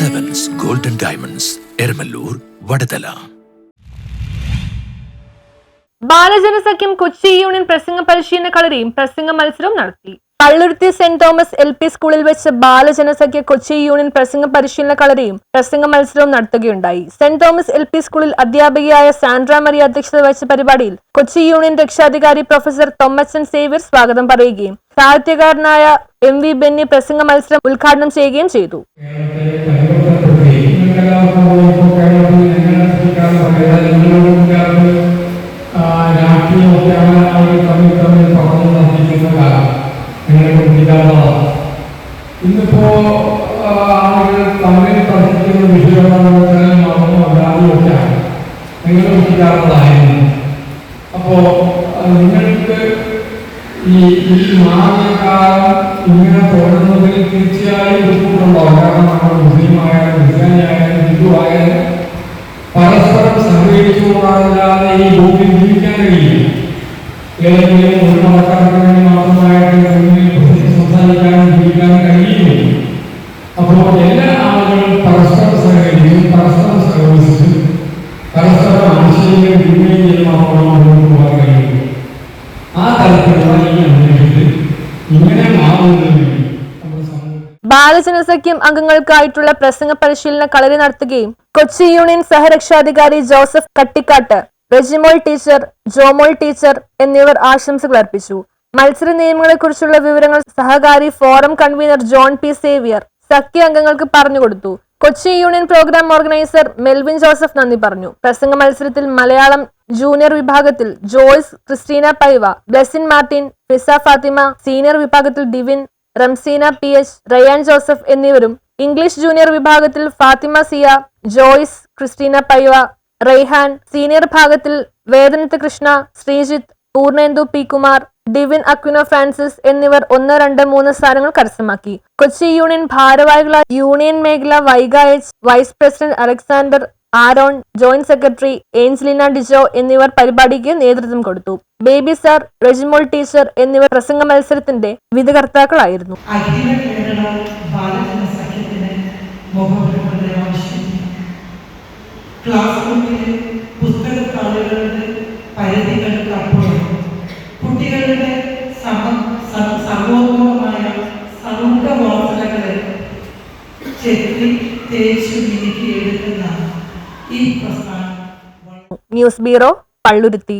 Diamonds Eramallur Vadathala Balajanasakhyam Kochi union പ്രസംഗ പരിശീലന കളരിയും പ്രസംഗ മത്സരവും നടത്തി. Palluruthy saint Thomas L P സ്കൂളിൽ വെച്ച് ബാലജനസഖ്യ കൊച്ചി യൂണിയൻ പ്രസംഗ പരിശീലന കളരിയും പ്രസംഗ മത്സരവും നടത്തുകയുണ്ടായി. സെന്റ് തോമസ് എൽ പി സ്കൂളിൽ അധ്യാപികയായ സാൻഡ്ര മരി അധ്യക്ഷത വഹിച്ച പരിപാടിയിൽ കൊച്ചി യൂണിയൻ രക്ഷാധികാരി പ്രൊഫസർ തൊമ്മച്ചൻ സേവ്യർ സ്വാഗതം പറയുകയും സാഹിത്യകാരനായ എം വി ബെന്നി പ്രസംഗ മത്സരം ഉദ്ഘാടനം ചെയ്യുകയും ചെയ്തു. ഇന്നിപ്പോ ആളുകൾ തമ്മിൽ പഠിക്കുന്ന വിഷയങ്ങളെന്ന് വെച്ചാൽ മതമോ ജാതിയൊക്കെയാണ് നിങ്ങൾ കുട്ടിക്കാലത്തായിരുന്നു അപ്പോ നിങ്ങൾക്ക് ഈ ഈ മാറിയ കാലം ഇങ്ങനെ തുടരുന്നതിൽ തീർച്ചയായും ബുദ്ധിമുട്ടുണ്ടാവും കാരണം നമ്മൾ മുസ്ലിം ആയാലും ഹിന്ദു ആയാലും പരസ്പരം സഹകരിച്ചുകൊണ്ടല്ലാതെ ഈ ഭൂമിയിൽ ജീവിക്കാൻ കഴിയില്ല ആ തരത്തിലുള്ള ബാലജനസഖ്യം അംഗങ്ങൾക്കായിട്ടുള്ള പ്രസംഗ പരിശീലന കളരി നടത്തുകയും Kochi union സഹരക്ഷാധികാരി Joseph Kattikkattu Rejimol teacher Jomol teacher എന്നിവർ ആശംസകൾ അർപ്പിച്ചു. മത്സര നിയമങ്ങളെക്കുറിച്ചുള്ള വിവരങ്ങൾ സഹകാരി forum convener John P Xavier സഖ്യ അംഗങ്ങൾക്ക് പറഞ്ഞുകൊടുത്തു Kochi union programme organiser Melvin Joseph നന്ദി പറഞ്ഞു. പ്രസംഗ മത്സരത്തിൽ മലയാളം ജൂനിയർ വിഭാഗത്തിൽ Joyce Christina Paiva Blessin Martin Fiza Fathima senior വിഭാഗത്തിൽ Divin Ramseena P H Rayan Joseph എന്നിവരും ഇംഗ്ലീഷ് ജൂനിയർ വിഭാഗത്തിൽ Fathima Siya Joyce Christina Paiva Raihan senior ഭാഗത്തിൽ വേദനത്ത് Krishna Sreejith Poornendu P Kumar Divin Aquino Francis എന്നിവർ ഒന്ന് രണ്ട് മൂന്ന് സ്ഥാനങ്ങൾ കരസ്ഥമാക്കി. കൊച്ചി യൂണിയൻ ഭാരവാഹികളായ യൂണിയൻ മേഖല Vaiga H vice president Alexander Aaron joint secretary Angelina Dijo എന്നിവർ പരിപാടിക്ക് നേതൃത്വം കൊടുത്തു. ബേബി സാർ റെജിമോൾ ടീച്ചർ എന്നിവർ പ്രസംഗ മത്സരത്തിന്റെ വിധികർത്താക്കളായിരുന്നു ക്ലാസ് കുട്ടികളുടെ ചെത്തി തേച്ചു മിനുക്കി ന്യൂസ് ബ്യൂറോ പള്ളുരുത്തി.